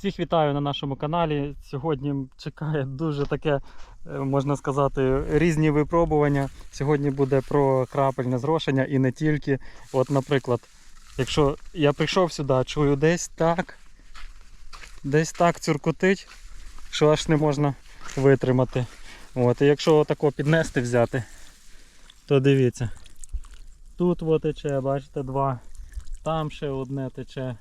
Всіх вітаю на нашому каналі. Сьогодні чекає дуже таке, е, можна сказати, різні випробування. Сьогодні буде про крапельне зрошення і не тільки. От, наприклад, якщо я прийшов сюди, чую десь так, десь так цюркотить, що аж не можна витримати. От, і якщо тако піднести взяти, то дивіться. Тут от тече, бачите, два. Там ще одне тече.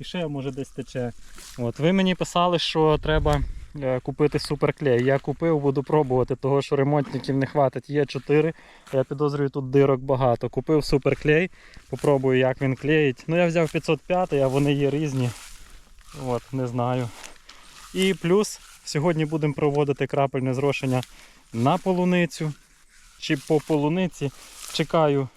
І ще може десь тече. От, ви мені писали, що треба е, купити суперклей. Я купив, буду пробувати, того що ремонтників не хватить. Є 4. Я підозрюю, тут дирок багато. Купив суперклей, попробую, як він клеїть. Ну, я взяв 505, а вони є різні. От, не знаю. І плюс сьогодні будемо проводити крапельне зрошення на полуницю чи по полуниці. Чекаю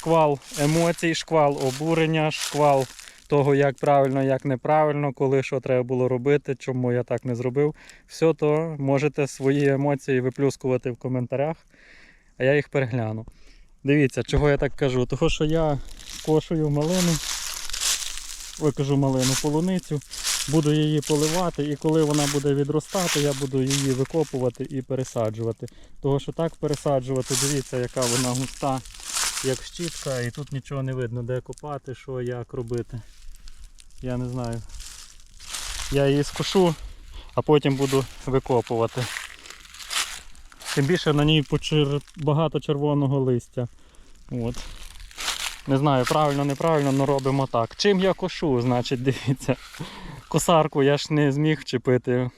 шквал емоцій, шквал обурення, шквал того, як правильно, як неправильно, коли що треба було робити, чому я так не зробив. Все то можете свої емоції виплюскувати в коментарях, а я їх перегляну. Дивіться, чого я так кажу. Того, що я кошую малину, ой, кажу малину, полуницю, буду її поливати, і коли вона буде відростати, я буду її викопувати і пересаджувати. Того, що так пересаджувати, дивіться, яка вона густа, як щітка, і тут нічого не видно, де копати, що як робити. Я не знаю. Я її скушу, а потім буду викопувати. Тим більше на ній багато червоного листя. От. Не знаю, правильно, неправильно, але робимо так. Чим я кошу, значить, дивіться. Косарку я ж не зміг вчепити.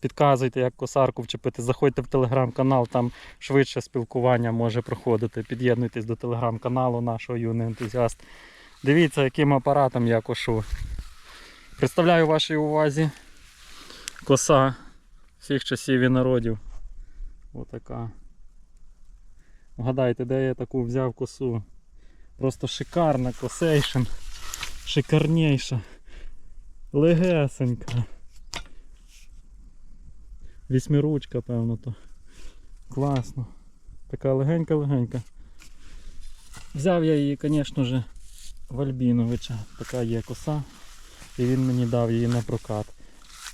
Підказуйте, як косарку вчепити. Заходьте в телеграм-канал, там швидше спілкування може проходити. Під'єднуйтесь до телеграм-каналу нашого юний ентузіаст. Дивіться, яким апаратом я кошу. Представляю вашій увазі коса всіх часів і народів. Отака. Вгадайте, де я таку взяв косу. Просто шикарна косейшн. Шикарніша. Легесенька. Вісьмиручка, певно, то. Класно. Така легенька-легенька. Взяв я її, звісно ж, в Альбіновича. Така є коса. І він мені дав її на прокат.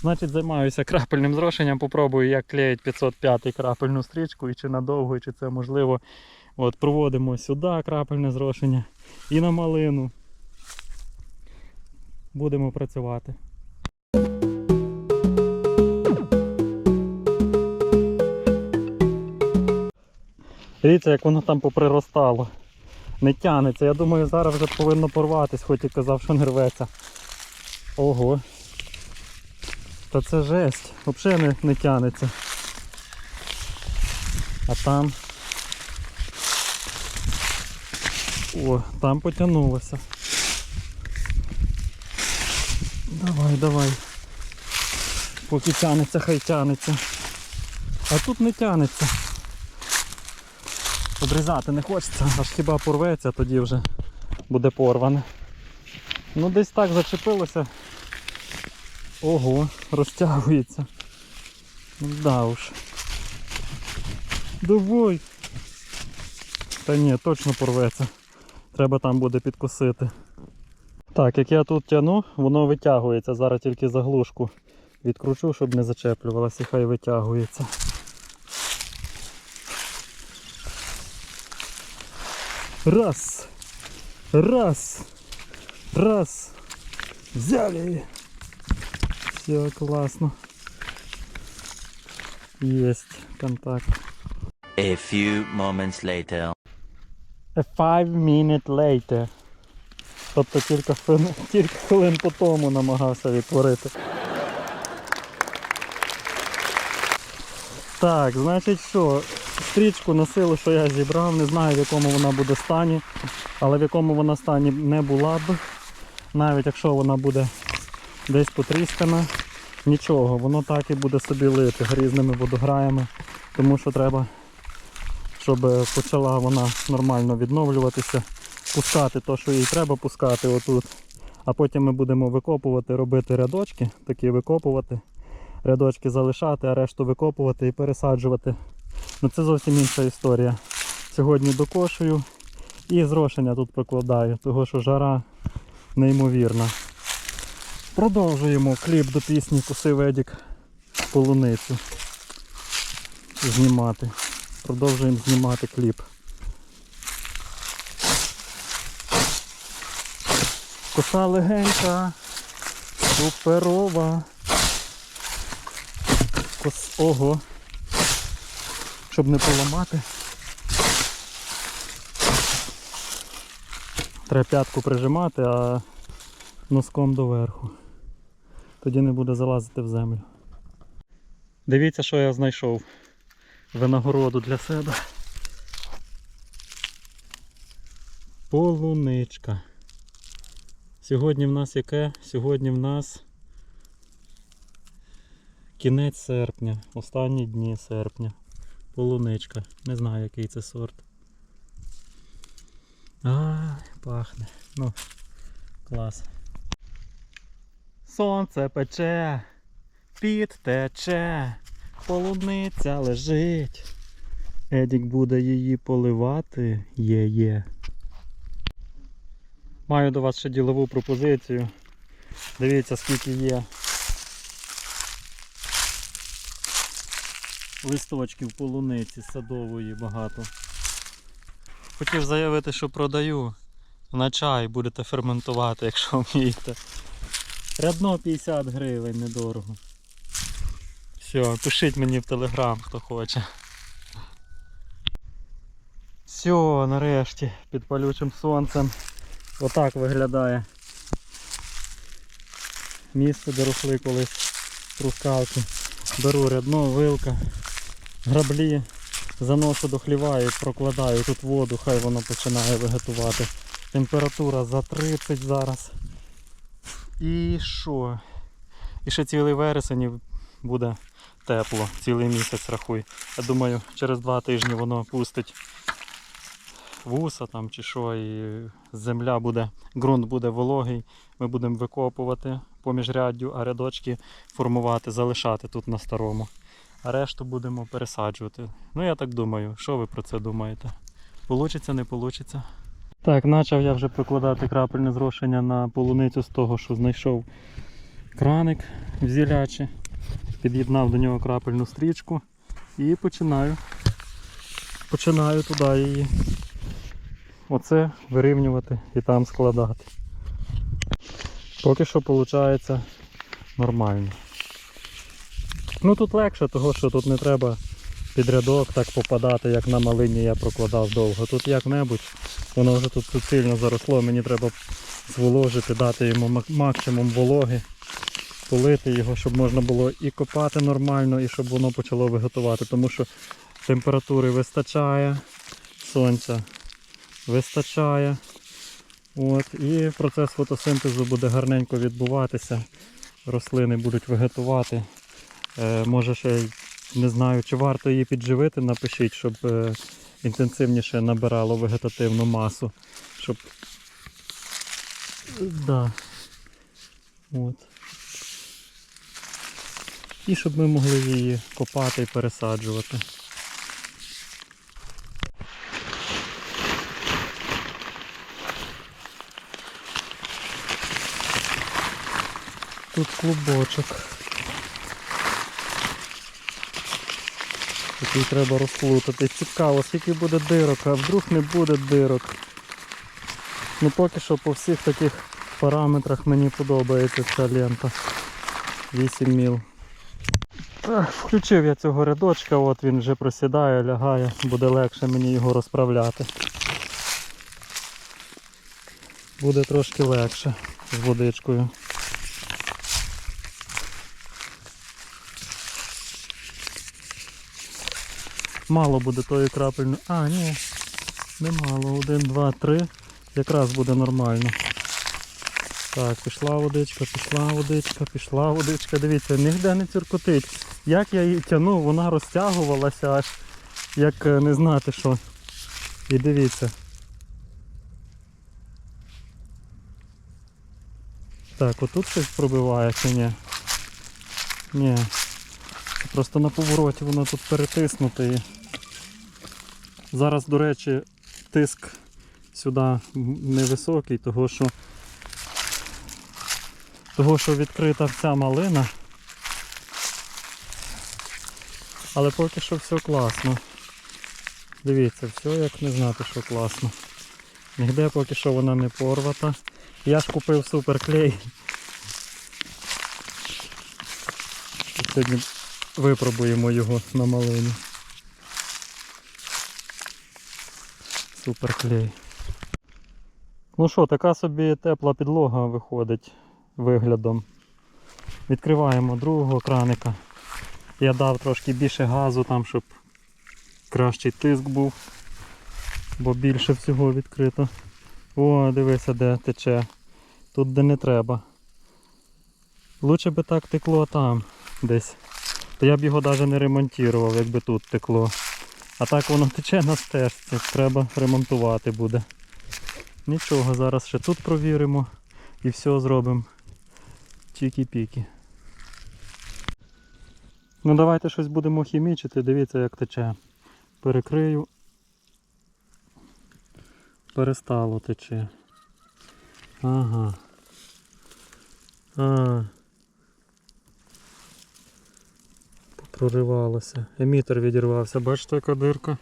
Значить, займаюся крапельним зрошенням, попробую, як клеїть 505 крапельну стрічку, і чи надовго, і чи це можливо. От, Проводимо сюди крапельне зрошення і на малину. Будемо працювати. Дивіться, як воно там поприростало. Не тянеться. Я думаю, зараз вже повинно порватись, хоч і казав, що не рветься. Ого. Та це жесть. Взагалі не, не тянеться. А там. О, там потягнулося. Давай, давай. Поки тянеться, хай тянеться. А тут не тянеться. Обрізати не хочеться, аж хіба порветься, тоді вже буде порване. Ну десь так зачепилося. Ого, розтягується. Да уж. Давай. Та ні, точно порветься. Треба там буде підкосити. Так, як я тут тяну, воно витягується. Зараз тільки заглушку відкручу, щоб не зачеплювалося і хай витягується. Раз. Раз. Раз. Взяли. Все классно. Есть контакт. A few moments later. A five minute later. Тобто кілька хвилин, кілька хвилин по тому намагався відтворити. Так, значить що, стрічку на силу, що я зібрав, не знаю в якому вона буде стані, але в якому вона стані не була б. Навіть якщо вона буде десь потріскана, нічого, воно так і буде собі лити грізними водограями, тому що треба, щоб почала вона нормально відновлюватися, пускати те, що їй треба пускати отут. А потім ми будемо викопувати, робити рядочки, такі викопувати, рядочки залишати, а решту викопувати і пересаджувати. Ну це зовсім інша історія. Сьогодні докошую і зрошення тут прокладаю, тому що жара неймовірна. Продовжуємо кліп до пісні Косив Едік полуницю знімати. Продовжуємо знімати кліп. Коса легенька, суперова. Кос... Ого. Щоб не поламати. Треба п'ятку прижимати, а носком доверху. Тоді не буде залазити в землю. Дивіться, що я знайшов. Винагороду для себе. Полуничка. Сьогодні в нас яке? Сьогодні в нас кінець серпня, останні дні серпня. Полуничка. Не знаю, який це сорт. Ай, пахне. Ну, клас. Сонце пече, під тече, полуниця лежить. Едік буде її поливати, є-є. Маю до вас ще ділову пропозицію. Дивіться, скільки є листочків полуниці садової багато. Хотів заявити, що продаю на чай будете ферментувати, якщо вмієте. Рядно 50 гривень, недорого. Все, пишіть мені в телеграм, хто хоче. Все, нарешті, під палючим сонцем. Отак виглядає місце, де росли колись трускавки. Беру рядно, вилка, граблі, заношу до хліва і прокладаю тут воду, хай воно починає вегетувати. Температура за 30 зараз. І що? І ще цілий вересень буде тепло, цілий місяць рахуй. Я думаю, через два тижні воно пустить вуса там чи що, і земля буде, ґрунт буде вологий. Ми будемо викопувати поміж ряддю, а рядочки формувати, залишати тут на старому. А решту будемо пересаджувати. Ну я так думаю, що ви про це думаєте? Получиться, не получиться? Так, почав я вже прокладати крапельне зрошення на полуницю з того, що знайшов краник в зілячі. Під'єднав до нього крапельну стрічку і починаю. Починаю туди її. Оце вирівнювати і там складати. Поки що виходить нормально. Ну тут легше, того що тут не треба під рядок так попадати, як на малині я прокладав довго. Тут як-небудь, воно вже тут суцільно заросло, мені треба зволожити, дати йому максимум вологи, полити його, щоб можна було і копати нормально, і щоб воно почало виготувати. Тому що температури вистачає, сонця вистачає. От, і процес фотосинтезу буде гарненько відбуватися. Рослини будуть вегетувати. Е, може ще не знаю, чи варто її підживити, напишіть, щоб е, інтенсивніше набирало вегетативну масу. Щоб... Да. От. І щоб ми могли її копати і пересаджувати. Тут клубочок. Який треба розплутати. Цікаво, скільки буде дирок, а вдруг не буде дирок. Ну поки що по всіх таких параметрах мені подобається ця лента. 8 міл. Так, включив я цього рядочка, от він вже просідає, лягає, буде легше мені його розправляти. Буде трошки легше з водичкою. Мало буде тої крапельної. А, ні. Немало. Один, два, три. Якраз буде нормально. Так, пішла водичка, пішла водичка, пішла водичка. Дивіться, ніде не цюркотить. Як я її тягнув, вона розтягувалася аж як е, не знати що. І дивіться. Так, отут щось пробиває чи ні? Ні. Просто на повороті воно тут перетиснуте. Зараз, до речі, тиск сюди невисокий, того що Того, що відкрита вся малина. Але поки що все класно. Дивіться, все як не знати, що класно. Нігде поки що вона не порвата. Я ж купив суперклей. Сьогодні випробуємо його на малині. Суперклей. Ну що, така собі тепла підлога виходить виглядом. Відкриваємо другого краника. Я дав трошки більше газу там, щоб кращий тиск був, бо більше всього відкрито. О, дивися, де тече. Тут де не треба. Лучше би так текло там десь. То я б його навіть не ремонтував, якби тут текло. А так воно тече на стежці, треба ремонтувати буде. Нічого, зараз ще тут провіримо і все зробимо. Чікі-пікі. Ну давайте щось будемо хімічити, дивіться як тече. Перекрию. Перестало тече. Ага. А. Проривалося. Емітер відірвався. Бачите, яка дирка?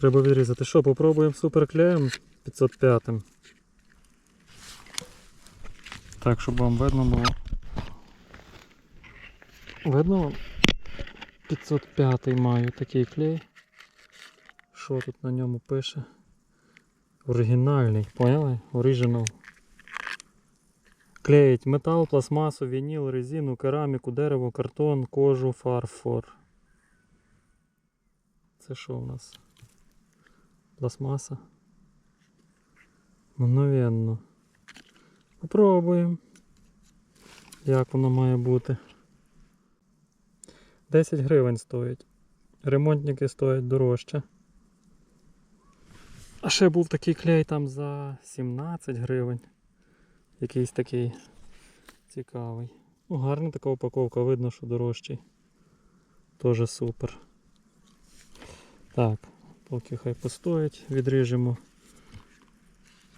Треба відрізати. Що, попробуємо суперклеєм 505. Так, щоб вам видно було. Видно вам? 505 маю такий клей. Що тут на ньому пише? Оригінальний, поняли? Original. Клеїть метал, пластмасу, вініл, резину, кераміку, дерево, картон, кожу, фарфор. Це що у нас? Пластмаса. Мгновенно. Попробуємо. Як воно має бути. 10 гривень стоїть. Ремонтники стоять дорожче. А ще був такий клей там за 17 гривень. Якийсь такий цікавий. Ну, гарна така упаковка, видно, що дорожчий. Тоже супер. Так, поки хай постоять, відріжемо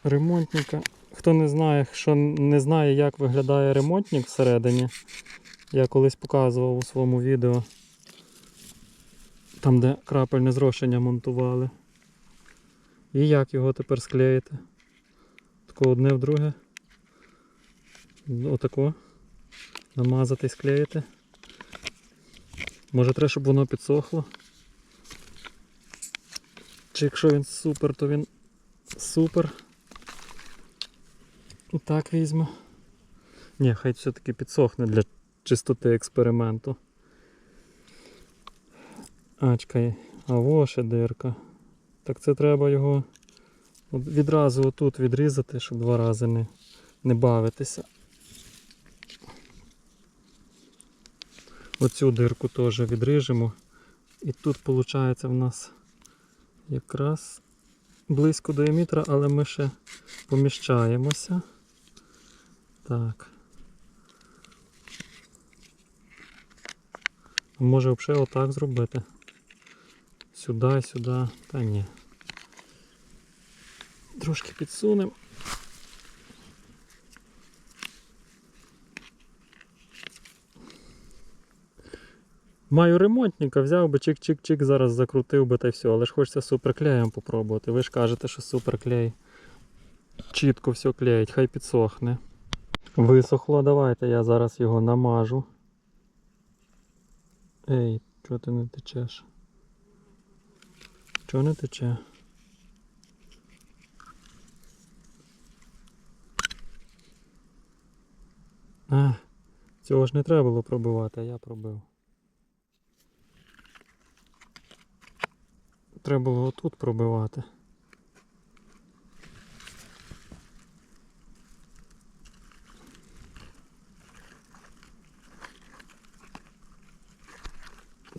ремонтника. Хто не знає, що не знає, як виглядає ремонтник всередині, я колись показував у своєму відео. Там, де крапельне зрошення монтували. І як його тепер склеїти? Тако одне в друге. Отако. Намазати склеїти. Може треба, щоб воно підсохло. Чи якщо він супер, то він супер. І так візьме. Ні, хай все-таки підсохне для чистоти експерименту. А, чекай, а во ще дирка. Так це треба його відразу отут відрізати, щоб два рази не, не бавитися. Оцю дирку теж відріжемо. І тут виходить в нас якраз близько до емітера, але ми ще поміщаємося. Так. Може взагалі отак зробити. Сюди, сюди, та ні. Трошки підсунемо. Маю ремонтника, взяв би чик-чик-чик, зараз закрутив би та й все, але ж хочеться суперклеєм попробувати. Ви ж кажете, що суперклей чітко все клеїть, хай підсохне. Висохло, давайте я зараз його намажу. Ей, чого ти не течеш? Чого не тече? А, цього ж не треба було пробивати, а я пробив. Треба було отут пробивати.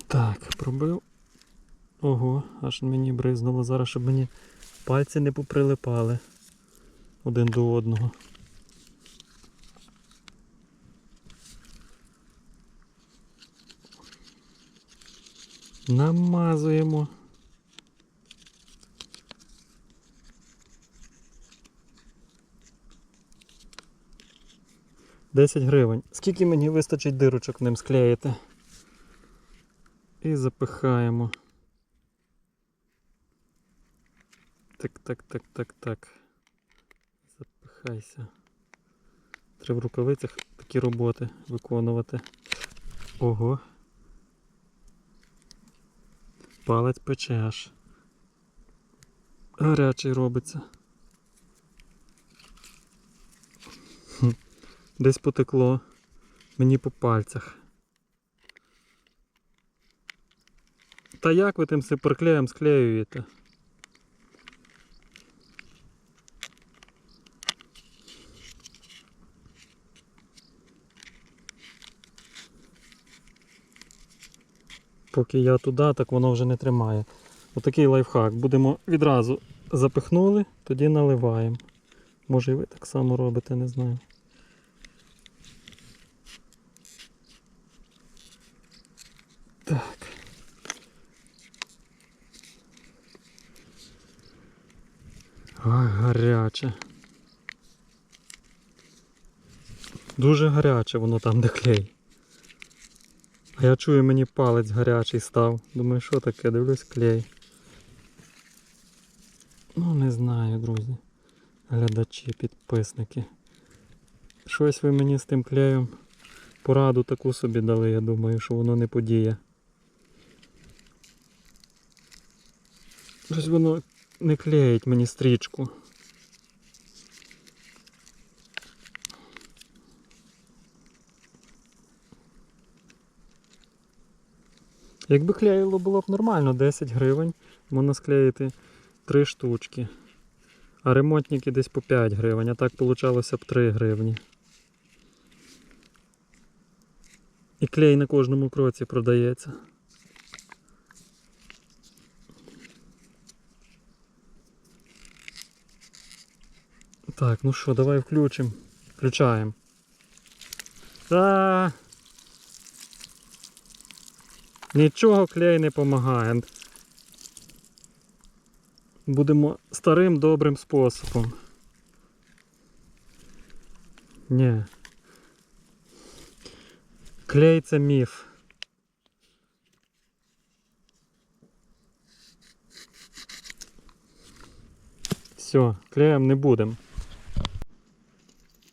Так, пробив. Ого, аж мені бризнуло зараз, щоб мені пальці не поприлипали один до одного. Намазуємо. 10 гривень. Скільки мені вистачить дирочок ним склеїти? І запихаємо. Так, так, так, так, так. Запихайся. Треба в рукавицях такі роботи виконувати. Ого. Палець пече аж. Гарячий робиться. Десь потекло. Мені по пальцях. Та як ви тим суперклеєм склеюєте? Поки я туди, так воно вже не тримає. Отакий лайфхак. Будемо відразу запихнули, тоді наливаємо. Може і ви так само робите, не знаю. Так. Ой, гаряче. Дуже гаряче воно там, де клей. А я чую, мені палець гарячий став. Думаю, що таке? Дивлюсь клей. Ну, не знаю, друзі. Глядачі, підписники. Щось ви мені з тим клеєм пораду таку собі дали, я думаю, що воно не подіє. Щось воно не клеїть мені стрічку. Якби клеїло було б нормально, 10 гривень, можна склеїти 3 штучки. А ремонтники десь по 5 гривень, а так получалося б 3 гривні. І клей на кожному кроці продається. Так, ну що, давай включимо. Включаємо. Та... Нічого клей не допомагає. Будемо старим добрим способом. Ні. Клей це міф. Все, клеєм не будемо.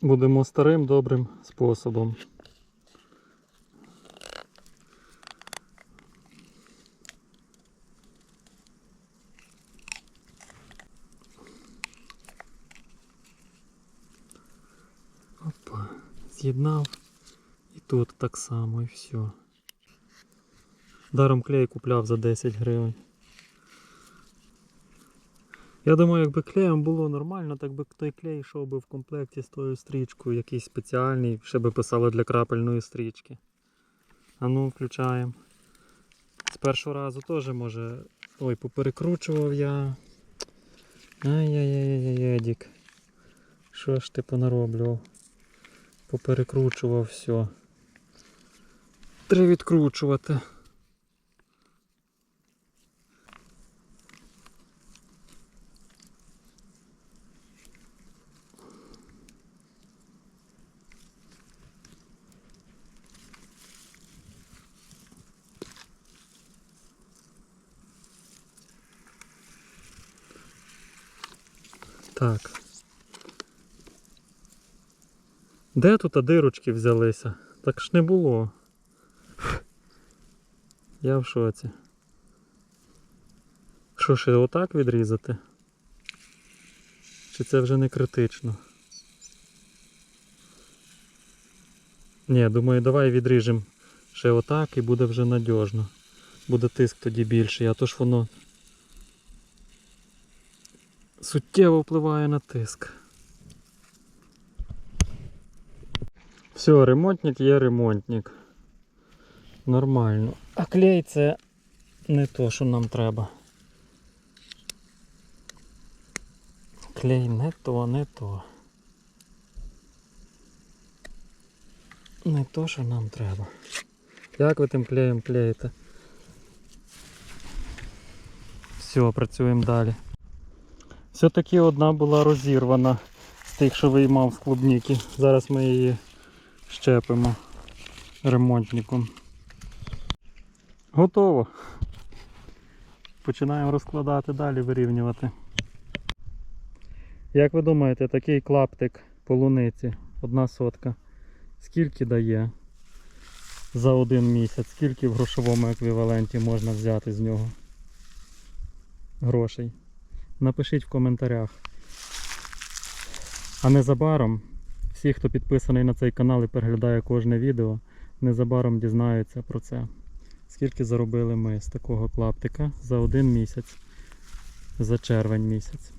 Будемо старим добрим способом. З'єднав. І тут так само і все. Даром клей купляв за 10 гривень. Я думаю, якби клеєм було нормально, так би той клей йшов би в комплекті з тою стрічкою, якийсь спеціальний, ще би писало для крапельної стрічки. А ну, включаємо. З першого разу теж може. Ой, поперекручував я. Ай-яй-яй-яй, Едік. Що ж ти понароблював? Поперекручував все. Треба відкручувати. Так. Де тут дирочки взялися? Так ж не було. Я в шоці. Що ще отак відрізати? Чи це вже не критично? Ні, думаю, давай відріжемо ще отак і буде вже надіжно. Буде тиск тоді більший, а то ж воно суттєво впливає на тиск. Все, ремонтник є ремонтник. Нормально. А клей це не то, що нам треба. Клей не то, не то. Не то, що нам треба. Як ви тим клеєм клеїте? Все, працюємо далі. Все-таки одна була розірвана з тих, що виймав з клубніки. Зараз ми її щепимо ремонтником. Готово. Починаємо розкладати далі, вирівнювати. Як ви думаєте, такий клаптик полуниці, одна сотка, скільки дає за один місяць? Скільки в грошовому еквіваленті можна взяти з нього грошей? Напишіть в коментарях. А незабаром всі, хто підписаний на цей канал і переглядає кожне відео, незабаром дізнаються про це. Скільки заробили ми з такого клаптика за один місяць, за червень місяць.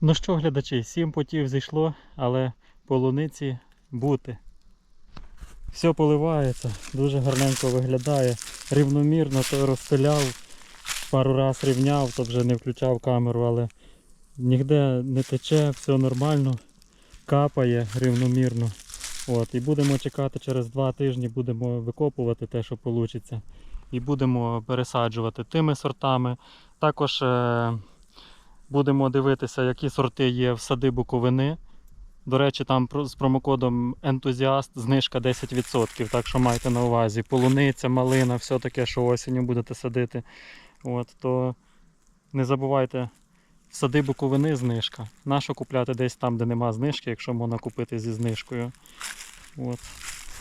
Ну що, глядачі, сім потів зійшло, але полуниці бути. Все поливається, дуже гарненько виглядає. Рівномірно то розстеляв, пару раз рівняв, то вже не включав камеру, але ніде не тече, все нормально, капає рівномірно. От, і будемо чекати через два тижні, будемо викопувати те, що вийде. І будемо пересаджувати тими сортами. Також е, будемо дивитися, які сорти є в сади Буковини. До речі, там з промокодом ентузіаст знижка 10%. Так що майте на увазі. Полуниця, малина, все таке, що осінню будете садити. От, то не забувайте, сади Буковини знижка. Нащо купляти десь там, де нема знижки, якщо можна купити зі знижкою. От.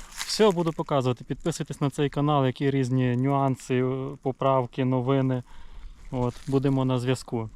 Все буду показувати. Підписуйтесь на цей канал, які різні нюанси, поправки, новини. От, будемо на зв'язку.